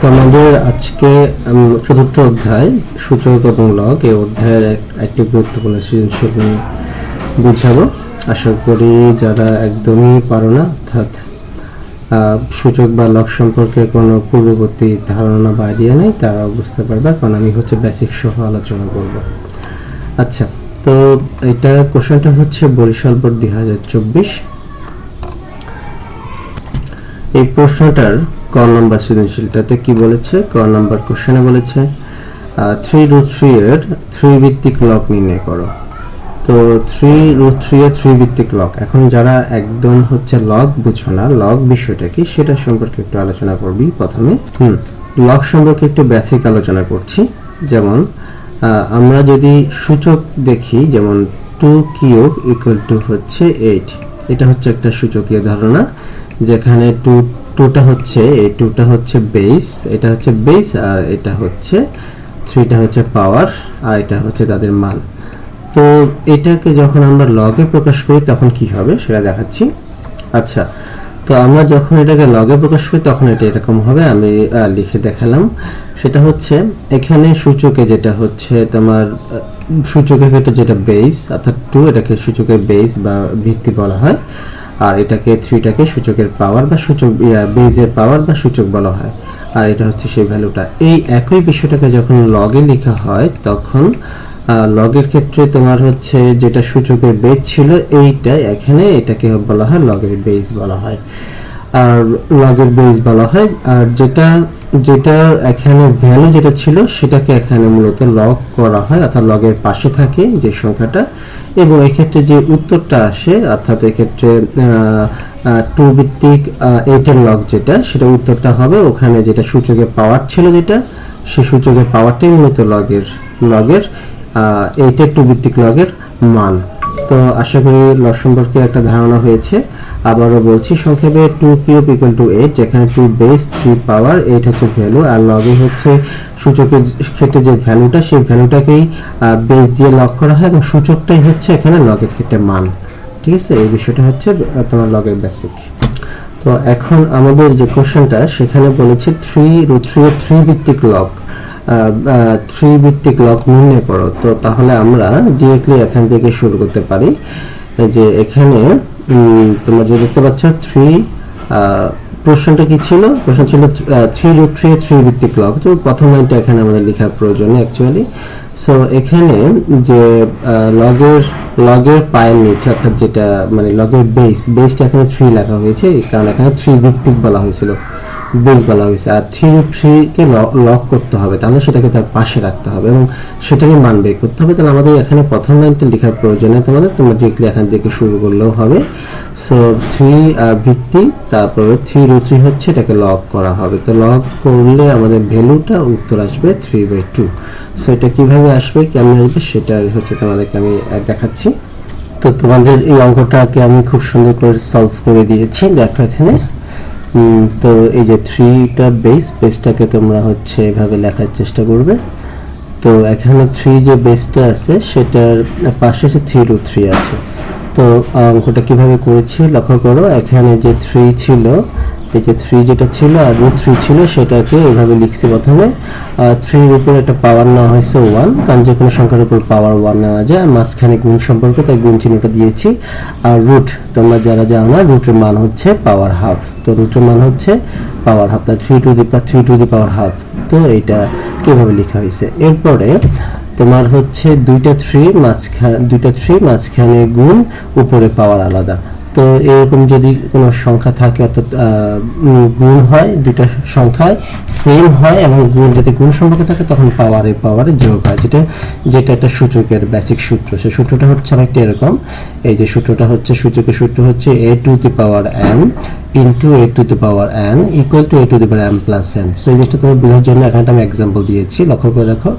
তো আমাদের আজকে চতুর্থ অধ্যায়, সূচক এবং লগ। এই অধ্যায়ের একটি গুরুত্বপূর্ণ সৃজনশীল নিয়ে বুঝাবো। আশা করি যারা একদমই পারো না, অর্থাৎ সূচক বা লগ সম্পর্কে কোনো পূর্ববর্তী ধারণা বা আইডিয়া নেই, তারা বুঝতে পারবে। কারণ আমি হচ্ছে বেসিক সহ আলোচনা করব। আচ্ছা তো এটা কোশ্চেনটা হচ্ছে বরিশাল বোর্ড দুই হাজার চব্বিশ। এই প্রশ্নটার ক নম্বর সৃজনশীলটাতে কি বলেছে? ক নম্বর কোশ্চেনে বলেছে থ্রি রুট থ্রি এর থ্রি ভিত্তিক লক নির্ণয় করো। তো থ্রি রুট থ্রি এর থ্রি ভিত্তিক লক। এখন যারা একদম হচ্ছে লগ বুঝো না লগ বিষয়টা কি? সেটা সম্পর্কে একটু আলোচনা করবি প্রথমে। হুম লগ সম্পর্কে একটু বেসিক আলোচনা করছি। যেমন আমরা যদি সূচক দেখি, যেমন টু কিউব ইকুয়াল টু হচ্ছে এইট এটা হচ্ছে একটা সূচকীয় ধারণা, যেখানে টু টুটা হচ্ছে, এই টুটা হচ্ছে বেস এটা হচ্ছে বেস আর এটা হচ্ছে থ্রিটা হচ্ছে পাওয়ার আর এটা হচ্ছে তাদের মান। তো এটাকে যখন আমরা লগে প্রকাশ করি, তখন কি হবে সেটা দেখাচ্ছি। আচ্ছা তো আমরা যখন এটাকে লগে প্রকাশ করি, তখন এটা এরকম হবে, আমি লিখে দেখালাম। সেটা হচ্ছে, এখানে সূচকে যেটা হচ্ছে তোমার সূচকের ক্ষেত্রে যেটা বেস অর্থাৎ টু এটাকে সূচকের বেস বা ভিত্তি বলা হয়। আর এটাকে থ্রিটাকে সূচকের পাওয়ার বা সূচক বেজের পাওয়ার বা সূচক বলা হয়। আর এটা হচ্ছে সেই ভ্যালুটা এই একই বিষয়টাকে যখন লগে লেখা হয়, তখন লগের ক্ষেত্রে তোমার হচ্ছে যেটা সূচকের বেজ ছিল, এইটা এখানে এটাকে বলা হয় লগের বেজ বলা হয়। আর লগের বেজ বলা হয়, আর যেটা যেটা এখানে ভ্যালু যেটা ছিল, সেটাকে এখানে মূলত লগ করা হয়, অর্থাৎ লগের পাশে থাকে যে সংখ্যাটা। এবং এক্ষেত্রে যে উত্তরটা আসে, অর্থাৎ এক্ষেত্রে টু ভিত্তিক এইটের লগ যেটা, সেটা উত্তরটা হবে। ওখানে যেটা সূচকে পাওয়ার ছিল যেটা, সে সূচকের পাওয়ারটাই মূলত লগের লগের এইটের টু ভিত্তিক লগের মান। তো আশা করি লগ সম্পর্কে একটা ধারণা হয়েছে। আবারও বলছি, সংক্ষেপে two cube equal to eight যেখানে two base three power eight হচ্ছে ভ্যালু আর লগে হচ্ছে সূচকের ক্ষেত্রে যে ভ্যালুটা সেই ভ্যালুটাকেই বেস দিয়ে লগ করা হয় এবং সূচকটাই হচ্ছে এখানে লগের ক্ষেত্রে মান। ঠিক আছে? এই বিষয়টা হচ্ছে তোমার লগের বেসিক তো এখন আমাদের যে কোশ্চেনটা সেখানে বলেছে থ্রি রুট থ্রি থ্রি ভিত্তিক লগ থ্রি ভিত্তিক লগ নির্ণয় করো, তো তাহলে আমরা ডিরেক্টলি এখান থেকে শুরু করতে পারি। যে এখানে তোমরা যে দেখতে পাচ্ছ থ্রি প্রশ্নটা কি ছিল? প্রশ্ন ছিল থ্রি রুট থ্রি থ্রি ভিত্তিক লগ তো প্রথম লাইনটা এখানে আমাদের লেখার প্রয়োজন অ্যাকচুয়ালি সো এখানে যে লগের লগের পায়ের নিচে, অর্থাৎ যেটা মানে লগের বেস বেসটা এখানে থ্রি লেখা হয়েছে, কারণ এখানে থ্রি ভিত্তিক বলা হয়েছিল। বেস বলা হয়েছে। আর থ্রি থ্রিকে লক করতে হবে, তাহলে সেটাকে তার পাশে রাখতে হবে এবং সেটাকে মান বের করতে হবে। তাহলে আমাদের এখানে প্রথম লাইনটা লেখার প্রয়োজন নেই তোমাদের, তোমরা ডিরেক্টলি এখান থেকে শুরু করলেও হবে। সো থ্রি ভিত্তি, তারপরে থ্রি রু থ্রি হচ্ছে, এটাকে লক করা হবে। তো লক করলে আমাদের ভ্যালুটা উত্তর আসবে থ্রি বাই টু সো এটা কীভাবে আসবে কেমন আসবে সেটা হচ্ছে তোমাদেরকে আমি দেখাচ্ছি। তো তোমাদের এই অঙ্কটাকে আমি খুব সুন্দর করে সলভ করে দিয়েছি। দেখো এখানে। তো এই যে থ্রিটা বেস বেসটাকে তোমরা হচ্ছে এভাবে লেখার চেষ্টা করবে। তো এখানে থ্রি যে বেসটা আছে, সেটার পাশে সে থ্রি রুট থ্রি আছে। তো অঙ্কটা কীভাবে করেছি লক্ষ্য করো, এখানে যে থ্রি ছিল যে থ্রি যেটা ছিল আর রুট থ্রি ছিল, সেটাকে এভাবে লিখছি প্রথমে। থ্রির উপর একটা পাওয়ার নেওয়া হয়েছে ওয়ান কারণ যে কোনো সংখ্যার উপর পাওয়ার ওয়ান নেওয়া যায়। মাঝখানে গুণ সম্পর্ক তাই গুণ চিহ্নটা দিয়েছি। আর রুট তোমরা যারা জানো না রুটের মান হচ্ছে পাওয়ার হাফ তো রুটের মান হচ্ছে পাওয়ার হাফ তাই three to the three to the power half তো এটা কীভাবে লেখা হয়েছে? এরপরে তোমার হচ্ছে দুইটা থ্রি মাঝখানে দুইটা থ্রি মাঝখানে গুণ, উপরে পাওয়ার আলাদা। তো এরকম যদি কোনো সংখ্যা থাকে, অর্থাৎ গুণ হয়, দুইটা সংখ্যায় সেম হয় এবং গুণ, যদি গুণ সম্পর্কে থাকে, তখন পাওয়ারে পাওয়ারে যোগ হয়। যেটা যেটা একটা সূচকের বেসিক সূত্র সেই সূত্রটা হচ্ছে অনেকটা এরকম। এই যে সূত্রটা হচ্ছে, সূচকের সূত্র হচ্ছে a to the power n into a to the power n equal to a to the power m plus n so এই জিনিসটা তোমার বোঝার জন্য এখানে আমি এক্সাম্পল দিয়েছি। লক্ষ্য করে দেখো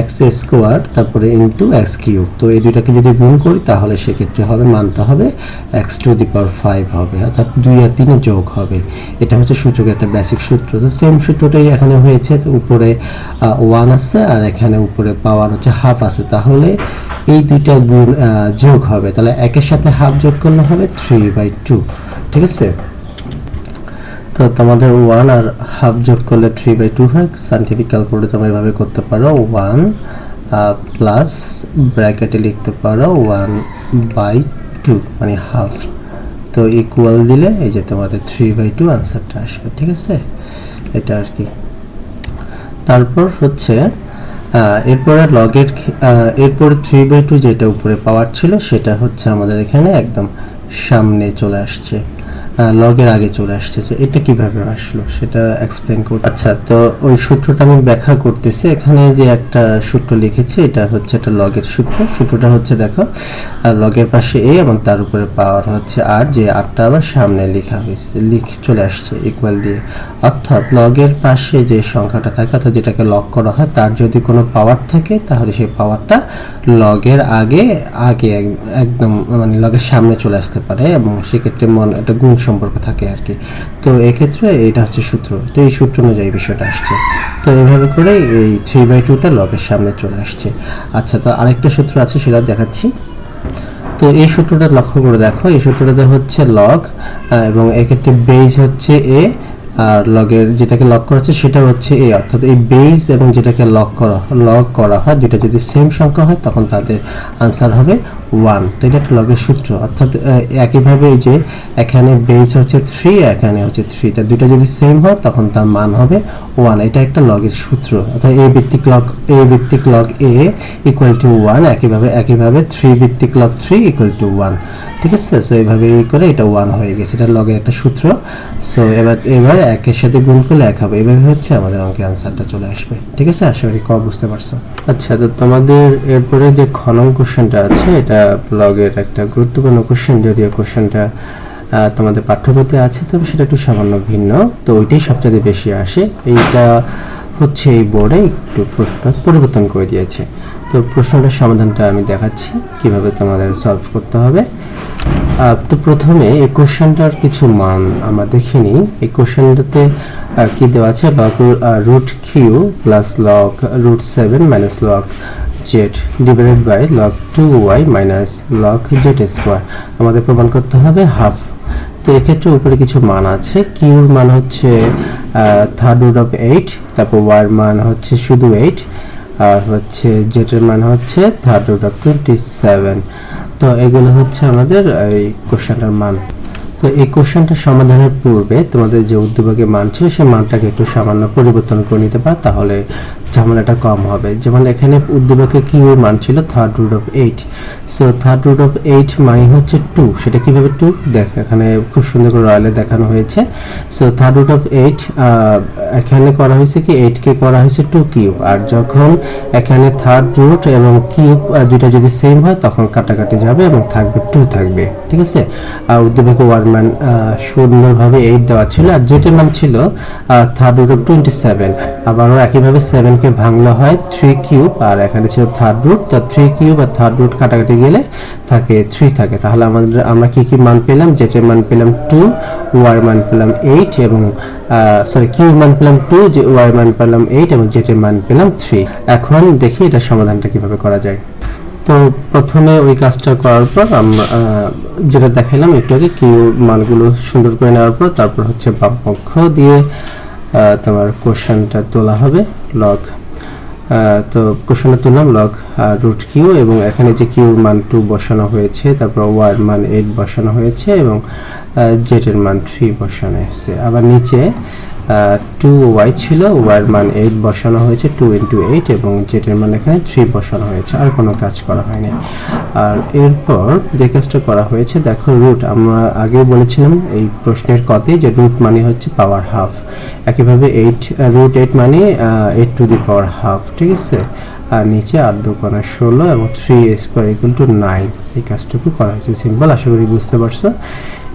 এক্স স্কোয়ার তারপরে ইন্টু এক্স কিউব তো এই দুইটাকে যদি গুণ করি, তাহলে সেক্ষেত্রে হবে, মানটা হবে x to the power five হবে, অর্থাৎ দুই আর তিনে যোগ হবে। এটা হচ্ছে সূচকের একটা বেসিক সূত্র। তো সেম সূত্রটাই এখানে হয়েছে। তো উপরে ওয়ান আছে আর এখানে উপরে পাওয়ার হচ্ছে হাফ আছে। তাহলে এই দুইটা গুণ যোগ হবে। তাহলে একের সাথে হাফ যোগ করলে হবে থ্রি বাই টু ঠিক আছে? তো তোমাদের ওয়ান আর হাফ যোগ করলে থ্রি বাই টু হয়। সাইন্টিফিক ক্যালকুলেটর তোমরা এভাবে করতে পারো। ওয়ান প্লাস ব্র্যাকেটে লিখতে পারো ওয়ান বাই টু মানে হাফ তো ইকুয়াল দিলে এই যে তোমাদের থ্রি বাই টু আনসারটা আসবে, ঠিক আছে? এটা আর কি। তারপর হচ্ছে এরপরে লগের এরপর থ্রি বাই টু যেটা উপরে পাওয়ার ছিল, সেটা হচ্ছে আমাদের এখানে একদম সামনে চলে আসছে। লগের আগে চলে আসছে। তো এটা কীভাবে আসলো? সেটা এক্সপ্লেন করতে আচ্ছা তো ওই সূত্রটা আমি ব্যাখ্যা করতেছি। এখানে যে একটা সূত্র লিখেছি, এটা হচ্ছে একটা লগের সূত্র। সূত্রটা হচ্ছে, দেখো লগের পাশে এ এবং তার উপরে পাওয়ার হচ্ছে আর যে আরটা আবার সামনে লেখা হয়েছে, লিখ চলে আসছে ইকুয়াল দিয়ে। অর্থাৎ লগের পাশে যে সংখ্যাটা থাকে, অর্থাৎ যেটাকে লগ করা হয়, তার যদি কোনো পাওয়ার থাকে, তাহলে সেই পাওয়ারটা লগের আগে আগে এক- একদম মানে লগের সামনে চলে আসতে পারে এবং সেক্ষেত্রে মন একটা গুণ সম্পর্ক থাকে আর কি। তো এক্ষেত্রে এটা হচ্ছে সূত্র। তো এই সূত্র অনুযায়ী বিষয়টা আসছে। তো এইভাবে করে এই থ্রি বাই টুটা লগের সামনে চলে আসছে। আচ্ছা তো আরেকটা সূত্র আছে সেটা দেখাচ্ছি। তো এই সূত্রটা লক্ষ্য করে দেখো, এই সূত্রটাতে হচ্ছে লগ এবং এক্ষেত্রে বেজ হচ্ছে এ আর লগের যেটাকে লক করা হচ্ছে, সেটা হচ্ছে এ অর্থাৎ এই বেজ এবং যেটাকে লক করা লগ করা হয় দুটো যদি সেম সংখ্যা হয়, তখন তাদের আনসার হবে ওয়ান তো এটা একটা লগের সূত্র। অর্থাৎ একইভাবে এই যে এখানে বেজ হচ্ছে থ্রি এখানে হচ্ছে থ্রি তা দুটো যদি সেম হয়, তখন তার মান হবে ওয়ান এটা একটা লগের সূত্র। অর্থাৎ এ ভিত্তিক লগ এ ভিত্তিক log a equal to one একইভাবে একইভাবে থ্রি ভিত্তিক log three equal to one ঠিক আছে? সো এইভাবে করে এটা ওয়ান হয়ে গেছে। এটা লগের একটা সূত্র। সো এবার এবার একের সাথে গুণ করলে এক হবে। এভাবে হচ্ছে আমাদের অঙ্কে আনসারটা চলে আসবে। ঠিক আছে? আশা করি ক বুঝতে পারছ। আচ্ছা তো তোমাদের এরপরে যে খনন কোশ্চেনটা আছে, এটা লগের একটা গুরুত্বপূর্ণ কোশ্চেন যদিও কোশ্চেনটা তোমাদের পাঠ্যবইতে আছে, তবে সেটা একটু সামান্য ভিন্ন। তো ওইটাই সবচেয়ে বেশি আসে। এইটা হচ্ছে এই বোর্ডে একটু প্রশ্ন পরিবর্তন করে দিয়েছে। তো প্রশ্নটার সমাধানটা আমি দেখাচ্ছি, কীভাবে তোমাদের সলভ করতে হবে। তো প্রথমে এই কোশ্চেনটার কিছু মান আমরা দেখে নিই। এই কোশ্চেনটাতে কি দেওয়া আছে? Log root q plus log root seven minus log z divided by log two y minus log z square আমাদের প্রমাণ করতে হবে হাফ তো এক্ষেত্রে উপরে কিছু মান আছে। কিউর মান হচ্ছে থার্ড রুট অফ এইট তারপর ওয়ার মান হচ্ছে শুধু এইট আর হচ্ছে জেটের মান হচ্ছে third root of twenty seven তো এগুলো হচ্ছে আমাদের, এই কোশ্চেনটার মান। তো এই কোশ্চেনটা সমাধানের পূর্বে তোমাদের যে উদ্দীপকের মান ছিল, সেই মানটাকে একটু সামান্য পরিবর্তন করে নিতে পার, তাহলে ঝামেলাটা কম হবে। যেমন এখানে উদ্দীপকে কি মান ছিল? Third root of eight so third root of eight মানে হচ্ছে টু সেটা কীভাবে টু দেখ, এখানে খুব সুন্দর করে রয়্যালে দেখানো হয়েছে। So third root of eight এখানে করা হয়েছে কি? এইট কে করা হয়েছে টু কিউব। আর যখন এখানে থার্ড রুট এবং কিউব দুইটা যদি সেম হয়, তখন কাটাকাটি যাবে এবং থাকবে টু থাকবে। ঠিক আছে? আর উদ্দীপকে ওয়ার মান সুন্দরভাবে এইট দেওয়া ছিল আর যেটার মান ছিল third root of twenty seven আবারও একইভাবে সেভেনকে ভাঙলো হয় থ্রি কিউব আর এখানে ছিল থার্ড রুট তো থ্রি কিউব আর থার্ড রুট কাটাকাটি গেলে থাকে থ্রি থাকে। তাহলে আমাদের, আমরা কি কি মান পেলাম? যেটার মান পেলাম টু ওয়ার মান পেলাম এইট এবং সরি কিউ মান পেলাম টু ওয়ার মান পেলাম এইট এবং জেটের মান পেলাম থ্রি এখন দেখি এটা সমাধানটা কীভাবে করা যায়। তো প্রথমে ওই কাজটা করার পর আমরা যেটা দেখাইলাম একটু আগে কিউ মানগুলো সুন্দর করে নেওয়ার পর তারপর হচ্ছে বাম পক্ষ দিয়ে তোমার কোশ্চেনটা তোলা হবে লগ তো কোশ্চেনটা তুললাম লগ রুট কিউ এবং এখানে যে কিউর মান টু বসানো হয়েছে, তারপর ওয়ার মান এইট বসানো হয়েছে এবং জেটের মান থ্রি বসানো হয়েছে। আবার নিচে টু ওয়াই ছিল ওয়ার মান এইট বসানো হয়েছে টু ইন্টু এইট এবং জেটের মান এখানে থ্রি বসানো হয়েছে, আর কোনো কাজ করা হয়নি। আর এরপর যে কাজটা করা হয়েছে, দেখো রুট আমরা আগে বলেছিলাম এই প্রশ্নের কতে যে রুট মানে হচ্ছে পাওয়ার হাফ একইভাবে এইট রুট এইট মানে eight to the power half ঠিক আছে? আর নিচে আট দুকোনা ষোলো এবং three square equal to nine এই কাজটুকু করা হয়েছে। সিম্পল আশা করি বুঝতে পারছ?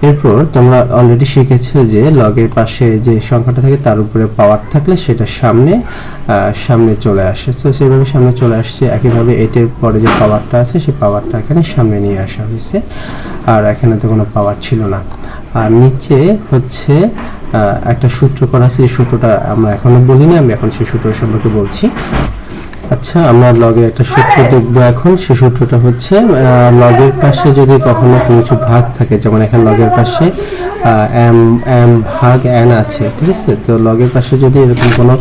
এরপর তোমরা অলরেডি শিখেছো যে লগের পাশে যে সংখ্যাটা থাকে তার উপরে পাওয়ার থাকলে সেটা সামনে সামনে চলে আসে। তো সেইভাবে সামনে চলে আসছে। একইভাবে এটের পরে যে পাওয়ারটা আছে, সেই পাওয়ারটা এখানে সামনে নিয়ে আসা হয়েছে। আর এখানে তো কোনো পাওয়ার ছিল না। আর নিচে হচ্ছে একটা সূত্র করা আছে। যে সূত্রটা আমরা এখনও বলিনি, আমি এখন সেই সূত্র সম্পর্কে বলছি। আচ্ছা আমরা লগের একটা সূত্র দেখব এখন। সেই সূত্রটা হচ্ছে লগের পাশে যদি কখনো কোনো কিছু ভাগ থাকে যেমন এখানে লগের পাশে এম এম ভাগ এন আছে ঠিক আছে? তো লগের পাশে যদি এরকম কোনো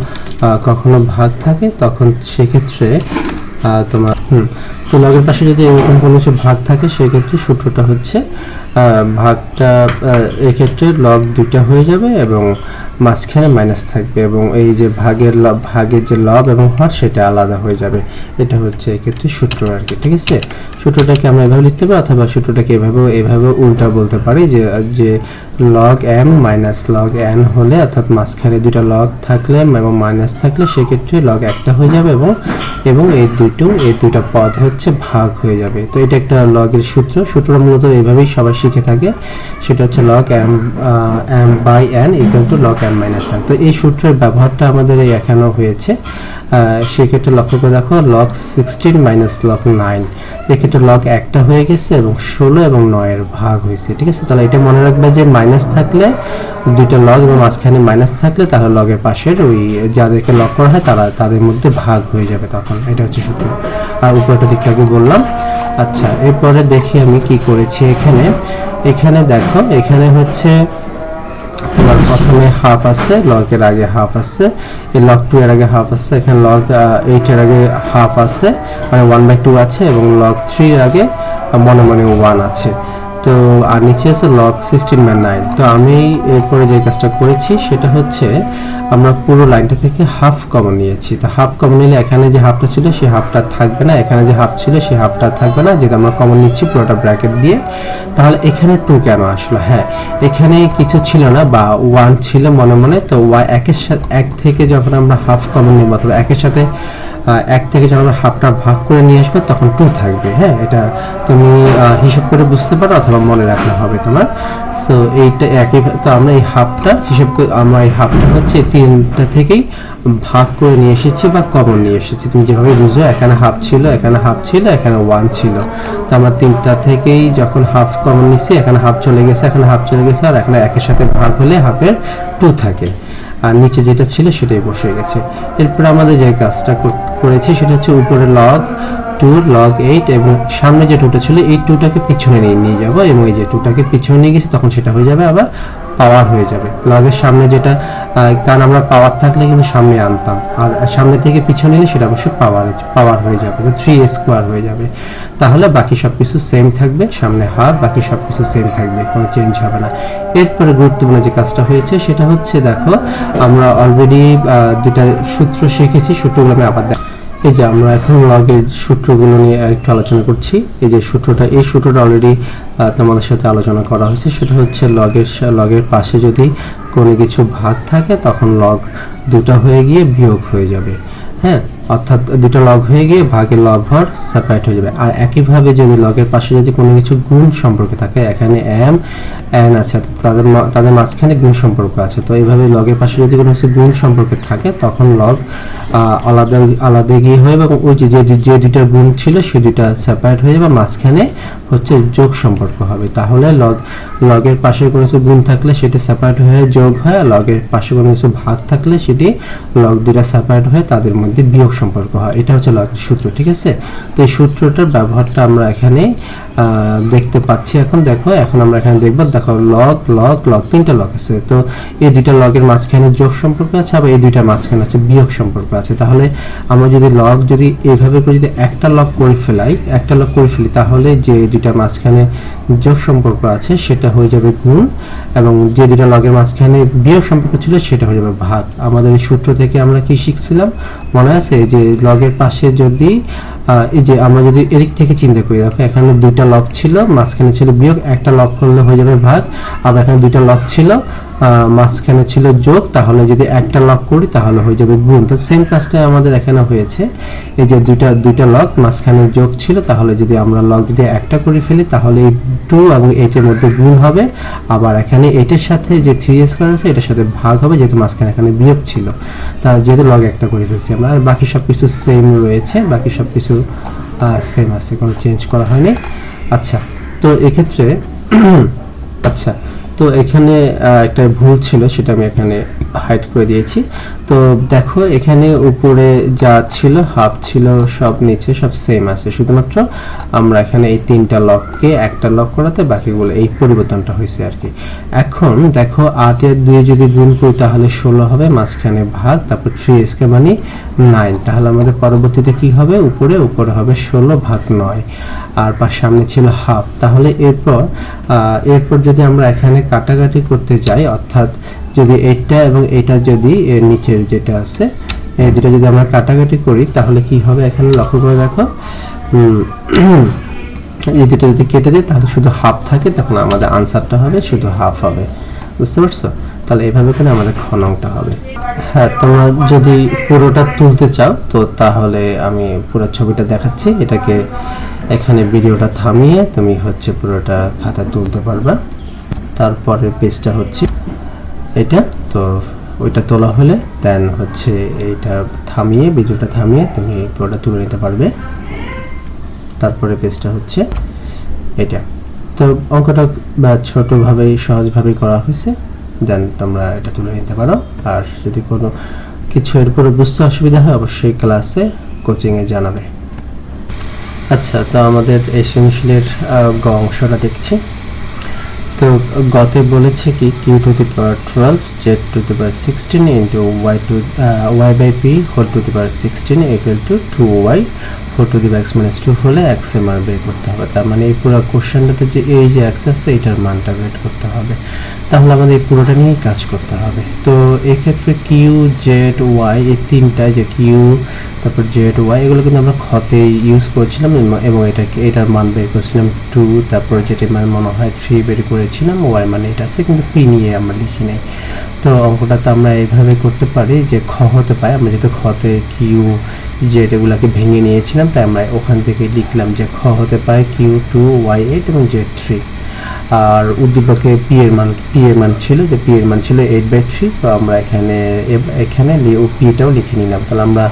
কখনো ভাগ থাকে তখন সেক্ষেত্রে তোমার হুম তো লগের পাশে যদি এরকম কোনো কিছু ভাগ থাকে সেক্ষেত্রে সূত্রটা হচ্ছে ভাগটা এক্ষেত্রে লগ দুইটা হয়ে যাবে এবং মাঝখানে মাইনাস থাকবে এবং এই যে ভাগের লব ভাগের যে লব এবং হর সেটা আলাদা হয়ে যাবে। এটা হচ্ছে এক্ষেত্রে সূত্র আর কি, ঠিক আছে? সূত্রটাকে আমরা এভাবে লিখতে পারি অথবা সূত্রটাকে এভাবেও এভাবে উল্টা বলতে পারি যে যে log m minus log n হলে অর্থাৎ মাঝখানে দুইটা লগ থাকলে এবং মাইনাস থাকলে সেক্ষেত্রে লগ একটা হয়ে যাবে এবং এবং এই দুটো, এই দুইটা পদ হচ্ছে ভাগ হয়ে যাবে। তো এটা একটা লগের সূত্র। সূত্রটা মূলত এইভাবেই সবাই শিখে থাকে। সেটা হচ্ছে log m m by n equal to log m minus n তো এই সূত্রের ব্যবহারটা আমাদের এই এখানেও হয়েছে। সেক্ষেত্রে লক্ষ্য করে দেখো log sixteen minus log nine এক্ষেত্রে লগ একটা হয়ে গেছে এবং ষোলো এবং নয়ের ভাগ হয়েছে, ঠিক আছে? তাহলে এটা মনে রাখবে যে মাইনাস থাকলে দুইটা লগ এবং মাঝখানে মাইনাস থাকলে তাহলে লগের পাশের ওই যাদেরকে লগ করা হয় তারা তাদের মধ্যে ভাগ হয়ে যাবে তখন। এটা হচ্ছে সূত্র। আর উপরটা দিকটা আগে বললাম। আচ্ছা এরপরে দেখি আমি কি করেছি এখানে। এখানে দেখো, এখানে হচ্ছে তোমার প্রথমে হাফ আছে লকের আগে হাফ আছে। এই লক টু এর আগে হাফ আছে, এখানে লক এইট এর আগে হাফ আছে মানে ওয়ান বাই টু আছে এবং লক থ্রি এর আগে মনে মনে ওয়ান আছে। তো, আর নিচে আছে লগ সিক্সটিন বাই নাইন তো আমি এরপরে যে কাজটা করেছি, সেটা হচ্ছে আমরা পুরো লাইনটা থেকে হাফ কমন নিয়েছি। তো হাফ কমন নিলে এখানে যে হাফটা ছিল সেই হাফটা থাকবে না। এখানে যে হাফ ছিল সেই হাফটা থাকবে না। যেটা আমরা কমন নিচ্ছি পুরোটা ব্র্যাকেট দিয়ে। তাহলে এখানে টু কেন আসলো? হ্যাঁ এখানে কিছু ছিল না বা ওয়ান ছিল মনে মনে। তো ওয়াই একের সাথে এক থেকে যখন আমরা হাফ কমন নিব অর্থাৎ একের সাথে এক থেকে যখন হাফটা ভাগ করে নিয়ে আসবে, তখন টু থাকবে হ্যাঁ? এটা তুমি হিসাব করে বুঝতে পারো অথবা মনে রাখলে হবে তোমার। সো এইটা একই তো আমরা এই হাফটা হিসাব করে আমরা এই হাফটা হচ্ছে তিনটা থেকেই ভাগ করে নিয়ে এসেছি বা কমন নিয়ে এসেছি। তুমি যেভাবে বুঝো, এখানে হাফ ছিল, এখানে হাফ ছিল, এখানে ওয়ান ছিল। তো আমরা তিনটা থেকেই যখন হাফ কমন নিচ্ছি এখানে হাফ চলে গেছে, এখানে হাফ চলে গেছে, আর এখানে একের সাথে ভাগ হলে হাফের টু থাকে। আর নিচে যেটা ছিল সেটাই বসে গেছে। এরপরে আমাদের যে কাজটা কর- করেছি সেটা হচ্ছে উপরে লগ টু লগ এইট এবং সামনে যে টুটা ছিল, এই টুটাকে পিছনে নিয়ে নিয়ে যাব এবং এই যে টুটাকে পিছনে নিয়ে গেছি, তখন সেটা হয়ে যাবে আবার পাওয়ার হয়ে যাবে। লগের সামনে যেটা কারণ আমরা পাওয়ার থাকলে কিন্তু সামনে আনতাম। আর সামনে থেকে পিছনে নিলে সেটা অবশ্যই পাওয়ার পাওয়ার হয়ে যাবে। থ্রি স্কোয়ার হয়ে যাবে। তাহলে বাকি সব কিছু সেম থাকবে, সামনে হাফ, বাকি সব কিছু সেম থাকবে, কোনো চেঞ্জ হবে না। এরপরে গুরুত্বপূর্ণ যে কাজটা হয়েছে, সেটা হচ্ছে দেখো, আমরা অলরেডি দুটা সূত্র শিখেছি, সূত্রগুলো আমি আবার দেখ এই যে আমরা এখন লগের সূত্রগুলো নিয়ে আরেকটু আলোচনা করছি। এই যে সূত্রটা, এই সূত্রটা অলরেডি তোমাদের সাথে আলোচনা করা হয়েছে। সেটা হচ্ছে লগের লগের পাশে যদি কোনো কিছু ভাগ থাকে, তখন লগ দুটা হয়ে গিয়ে বিয়োগ হয়ে যাবে। হ্যাঁ? অর্থাৎ দুটো লগ হয়ে গিয়ে ভাগের লব হর সেপারেট হয়ে যাবে। আর একইভাবে যদি লগের পাশে যদি কোনো কিছু গুণ সম্পর্ক থাকে, এখানে এম এন আছে তাদের তাদের মাঝখানে গুণ সম্পর্ক আছে। তো এইভাবে লগের পাশে যদি কোনো কিছু গুণ সম্পর্ক থাকে, তখন লগ আলাদা আলাদা গিয়ে হয়ে এবং ওই যে যে দুইটা গুণ ছিল, সে দুইটা সেপারেট হয়ে যাবে। মাঝখানে হচ্ছে যোগ সম্পর্ক হবে। তাহলে লগ লগের পাশে কোনো কিছু গুণ থাকলে সেটি সেপারেট হয়ে যোগ হয় লগের পাশে কোনো কিছু ভাগ থাকলে সেটি লগ দুইটা সেপারেট হয়ে তাদের মধ্যে বিয়োগ সম্পর্ক হয়। এটা হচ্ছে লজিক সূত্র ঠিক আছে? তো এই সূত্রটার ব্যবহারটা আমরা এখানে দেখতে পাচ্ছি এখন। দেখো, এখন আমরা এখানে দেখব, দেখো লগ লগ লগ তিনটা লগ আছে। তো এই দুইটা লগের মাঝখানে যোগ সম্পর্ক আছে, আবার এই দুইটা মাঝখানে আছে বিয়োগ সম্পর্ক আছে। তাহলে আমরা যদি লগ যদি এইভাবে করে যদি একটা লগ করে ফেলাই, একটা লগ করে ফেলি, তাহলে যে দুইটা মাঝখানে যোগ সম্পর্ক আছে, সেটা হয়ে যাবে গুণ, এবং যে দুইটা লগের মাঝখানে বিয়োগ সম্পর্ক ছিল, সেটা হয়ে যাবে ভাগ। আমাদের সূত্র থেকে আমরা কি শিখছিলাম? মনে আছে? যে লগের পাশে যদি এই যে আমরা যদি এদিক থেকে চিন্তা করি, দেখো এখানে দুইটা লক ছিল, মাঝখানে ছিল বিয়োগ, একটা লক করলে হয়ে যাবে ভাগ, আবার এখানে দুইটা লক ছিল। মাঝখানে ছিল যোগ তাহলে যদি একটা লক করি, তাহলে হয়ে যাবে গুণ। তো সেম কাজটা আমাদের এখানে হয়েছে। এই যে দুইটা দুইটা লক মাঝখানে যোগ ছিল, তাহলে যদি আমরা লক যদি একটা করে ফেলি, তাহলে এই টু এবং এইটের মধ্যে গুণ হবে। আবার এখানে এইটের সাথে যে থ্রি স্কোয়ার আছে, এটার সাথে ভাগ হবে, যেহেতু মাঝখানে এখানে বিয়োগ ছিল। তা যেহেতু লগ একটা করে ফেলছি আমরা, আর বাকি সব কিছু সেম রয়েছে, বাকি সব কিছু সেম আছে, কোনো চেঞ্জ করা হয়নি। আচ্ছা তো এক্ষেত্রে আচ্ছা তো এখানে একটা ভুল ছিল সেটা আমি এখানে হাইড করে দিয়েছি। তো দেখো, এখানে উপরে যা ছিল হাফ ছিল, সব নিচে সব সেম আছে। শুধুমাত্র আমরা এখানে এই তিনটা লককে একটা লক করাতে বাকিগুলো এই পরিবর্তনটা হয়েছে আর কি। এখন দেখো, আট এর দুই যদি গুণ করি তাহলে ষোলো হবে, মাঝখানে ভাগ, তারপর থ্রি এসকে মানে নাইন তাহলে আমাদের পরবর্তীতে কি হবে? উপরে উপরে হবে ষোলো ভাগ নয়। আর পাশ সামনে ছিল হাফ তাহলে এরপর এরপর যদি আমরা এখানে কাটাকাটি করতে যাই, অর্থাৎ যদি এইটা এবং এটা যদি নিচের যেটা আছে এই দুটো যদি আমরা কাটাকাটি করি তাহলে কি হবে? এখানে লক্ষ্য করে উম, এই দুটো যদি কেটে দিই তাহলে শুধু হাফ থাকে তখন আমাদের আনসারটা হবে শুধু হাফ হবে। বুঝতে পারছ? তাহলে এভাবে করে আমাদের খননটা হবে। হ্যাঁ তোমরা যদি পুরোটা তুলতে চাও তো তাহলে আমি পুরো ছবিটা দেখাচ্ছি। এটাকে এখানে ভিডিওটা থামিয়ে তুমি হচ্ছে পুরোটা খাতা তুলতে পারবা। তারপরের পেজটা হচ্ছে এটা, তো ওইটা তোলা হলে দেন হচ্ছে এইটা থামিয়ে, ভিডিওটা থামিয়ে তুমি পুরোটা তুলে নিতে পারবে। তারপরে পেজটা হচ্ছে এটা। তো অঙ্কটা বা ছোটোভাবেই, সহজভাবেই করা হয়েছে দেন তোমরা এটা তুলে নিতে পারো। আর যদি কোনো কিছু এরপরে বুঝতে অসুবিধা হয়, অবশ্যই ক্লাসে কোচিংয়ে জানাবে। আচ্ছা তো আমাদের এই গ অংশটা দেখছি। তো গতে বলেছে কি q to the power twelve z to the power sixteen into y to y by p whole to the power sixteen equal to two y four to the x minus two হলে এক্সের মান বের করতে হবে। তার মানে এই পুরো কোশ্চেনটাতে যে এই যে এক্স আছে, এটার মানটা বের করতে হবে। তাহলে আমাদের এই পুরোটা নিয়েই কাজ করতে হবে। তো এক্ষেত্রে কিউ জেড ওয়াই এই তিনটায় যে কিউ তারপর জেড ওয়াই, এগুলো কিন্তু আমরা খতে ইউজ করছিলাম এবং- এটাকে, এটার মান বের করেছিলাম টু তারপর যেটা মান মনে হয় থ্রি বের করেছিলাম ওয়াই মানে এটা আছে, কিন্তু পি নিয়ে আমরা লিখি নাই। তো অঙ্কটা তো আমরা এইভাবে করতে পারি যে খ হতে পারে, আমরা যেহেতু খতে কিউ জেড এগুলাকে ভেঙে নিয়েছিলাম, তাই আমরা ওখান থেকে লিখলাম যে খ হতে পারে কিউ টু ওয়াই এইট এবং জেড থ্রি আর উদ্দীপকে পি এর মান পি এর মান ছিল, যে পি এর মান ছিল এইট বাই থ্রি তো আমরা এখানে এখানে পিটাও লিখে নিলাম। তাহলে আমরা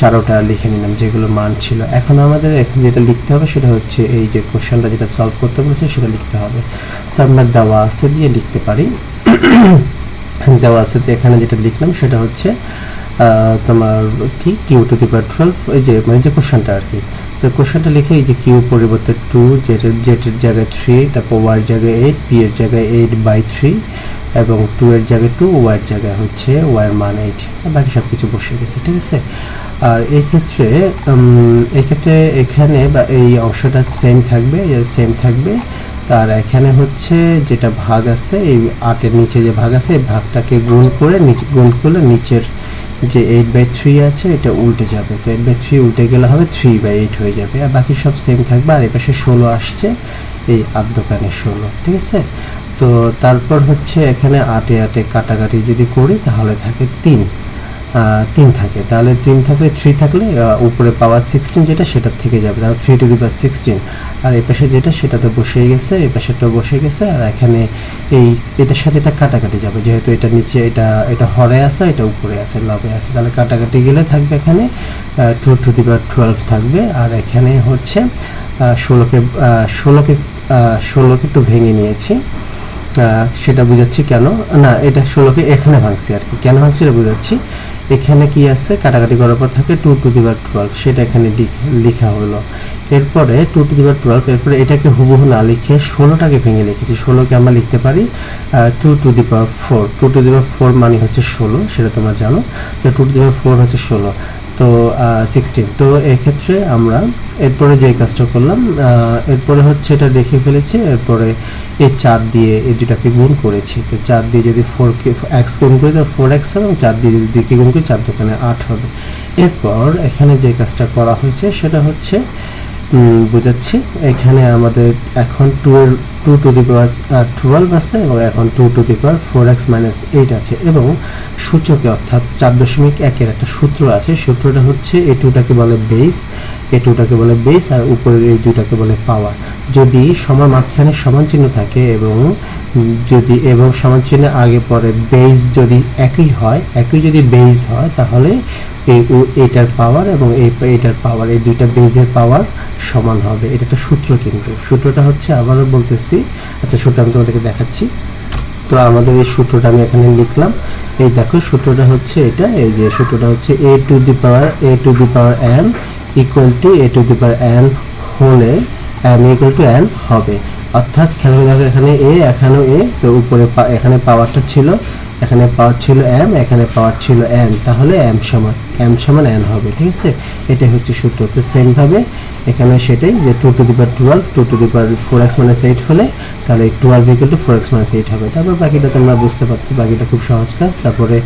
চারোটা লিখে নিলাম, যেগুলো মান ছিল। এখন আমাদের এখন যেটা লিখতে হবে সেটা হচ্ছে এই যে কোশ্চেনটা যেটা সলভ করতে বলেছে সেটা লিখতে হবে। তো আমরা দেওয়া আছে দিয়ে লিখতে পারি। দেওয়া আছে তো এখানে যেটা লিখলাম সেটা হচ্ছে তোমার কি? Q to the power twelve এই যে মানে যে কোশ্চেনটা আর কি সো কোশ্চেনটা লিখে এই যে কিউ পরিবর্তে টু জেটের জেটের জায়গায় থ্রি তারপর ওয়ার জায়গায় এইট পি এর জায়গায় এইট বাই থ্রি এবং টু এর জায়গায় টু ওয়ার জায়গায় হচ্ছে ওয়ার মান এইট বাকি সব কিছু বসে গেছে, ঠিক আছে? আর এই ক্ষেত্রে উম, এই ক্ষেত্রে এখানে বা এই অংশটা সেম থাকবে সেম থাকবে। তার এখানে হচ্ছে যেটা ভাগ আছে এই আটের নিচে যে ভাগ আছে এই ভাগটাকে গুণ করে নিচে গুণ করলে নিচের যে এইট বাই থ্রি আছে এটা উল্টে যাবে। তো এইট বাই থ্রি উল্টে গেলে হবে থ্রি বাই এইট হয়ে যাবে। আর বাকি সব সেম থাকবে। আর এপাশে ষোলো আসছে এই আট দোকানে ষোলো ঠিক আছে? তো তারপর হচ্ছে এখানে আটে আটে কাটাকাটি যদি করি তাহলে থাকে তিন। তিন থাকে। তাহলে তিন থাকলে থ্রি থাকলে উপরে পাওয়ার সিক্সটিন যেটা, সেটা থেকে যাবে। তাহলে three to the power sixteen আর এই পাশে যেটা সেটা তো বসেই গেছে, এই পাশেটা বসে গেছে, আর এখানে এই, এটার সাথে এটা কাটাকাটি যাবে। যেহেতু এটা নিচে, এটা এটা হরে আছে, এটা উপরে আছে, লবে আছে। তাহলে কাটাকাটি গেলে থাকবে এখানে two to the power twelve থাকবে। আর এখানে হচ্ছে ষোলোকে ষোলোকে ষোলোকে একটু ভেঙে নিয়েছি। সেটা বুঝাচ্ছি কেন? না, এটা ষোলোকে এখানে ভাঙছি আর কি। কেন ভাঙছি এটা বুঝাচ্ছি। এখানে কি আছে? কাটাকাটি করার পর থাকে টু টু দিবার টুয়েলভ সেটা এখানে লিখ- হলো। এরপরে টু টু দিবার টুয়েলভ এরপরে এটাকে হুবহু না লিখে ষোলোটাকে ভেঙে লিখেছি ষোলোকে আমরা লিখতে পারি two to the power four two to the four মানে হচ্ছে ষোলো, সেটা তোমরা জানো। তো টু টু দি ফোর হচ্ছে ষোলো। তো সিক্সটিন তো এক্ষেত্রে আমরা এরপরে যে কাজটা করলাম এরপরে হচ্ছে এটা রেখে ফেলেছি, এরপরে এই চার দিয়ে এই দুটাকে গুণ করেছি। তো চার দিয়ে যদি ফোর কে এক্স গুণ করি তো ফোর এক্স হবে, এবং চার দিয়ে যদি দুইকে গুণ করি, চার দোকানে আট হবে। এরপর এখানে যে কাজটা করা হয়েছে, সেটা হচ্ছে বোঝাচ্ছি, এখানে আমাদের এখন টু এর two to the power twelve আছে এবং এখন two to the power four x minus eight আছে এবং সূচকে অর্থাৎ চার দশমিক একের একটা সূত্র আছে। সূত্রটা হচ্ছে এই টুটাকে বলে বেস এই টুটাকে বলে বেস আর উপরের এই দুটাকে বলে পাওয়ার যদি সমান মাঝখানে সমান চিহ্ন থাকে এবং যদি, এবং সমান চিহ্নের আগে পরে বেস যদি একই হয়, একই যদি বেস হয়, তাহলে এই এটার পাওয়ার এবং এই এটার পাওয়ার এই দুইটা বেজের পাওয়ার সমান হবে। এটা একটা সূত্র কিন্তু। সূত্রটা হচ্ছে, আবারও বলতেছি। আচ্ছা সূত্র আমি তোমাদেরকে দেখাচ্ছি। তো আমাদের এই সূত্রটা আমি এখানে লিখলাম। এই দেখো, সূত্রটা হচ্ছে এটা। এই যে সূত্রটা হচ্ছে a to the power a to the power n equal to a to the power n হলে এম ইকুয়াল টু এন হবে। অর্থাৎ খেয়াল করে দেখো এখানে এ এখানেও এ তো উপরে এখানে পাওয়ারটা ছিল। এখানে পাওয়ার ছিল এম এখানে পাওয়ার ছিল এন তাহলে এম সমান এম সমান এন হবে, ঠিক আছে? এটাই হচ্ছে সূত্র। তো সেমভাবে এখানে সেটাই যে two to the power twelve two to the four x minus eight হলে তাহলে twelve equal to four x minus eight হবে। তারপর বাকিটা তোমরা বুঝতে পারছ বাকিটা খুব সহজ কাজ। তারপরে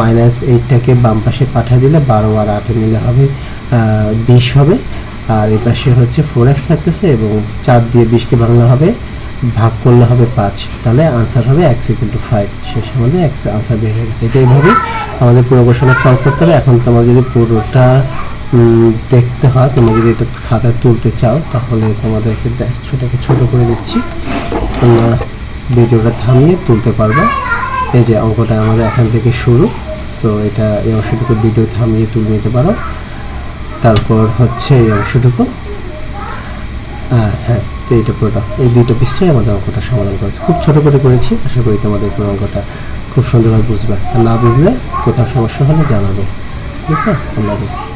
মাইনাস এইটটাকে বাম পাশে পাঠিয়ে দিলে বারো আর আটে মিলে হবে বিশ হবে। আর এই পাশে হচ্ছে ফোর এক্স থাকতেছে এবং চার দিয়ে বিশকে বাংলা হবে ভাগ করলে হবে পাঁচ, তাহলে আনসার হবে এক্স ইকুয়াল টু ফাইভ শেষ আমাদের এক্স আনসার বের হয়ে গেছে। এটা এইভাবে আমাদের পুরো কোশ্চেনটা সলভ করতে হবে। এখন তোমার যদি পুরোটা দেখতে হয়, তোমরা যদি এটা খাতায় তুলতে চাও, তাহলে তোমাদেরকে সেটাকে ছোট করে দিচ্ছি। তোমরা ভিডিওটা থামিয়ে তুলতে পারবে। এই যে অঙ্কটা আমাদের এখান থেকে শুরু। সো এটা এই অংশটুকু ভিডিও থামিয়ে তুলে নিতে পারো। তারপর হচ্ছে এই অংশটুকু। হ্যাঁ। এইটা পুরোটা এই দুইটা পৃষ্ঠায় আমাদের অঙ্কটা সমাধান করেছে। খুব ছোট করে করেছি, আশা করি তোমাদের পুরো অঙ্কটা খুব সুন্দরভাবে বুঝবে। আর না বুঝলে কোথাও সমস্যা হলে জানাবে। ঠিক আছে? আল্লাহ হাফিজ।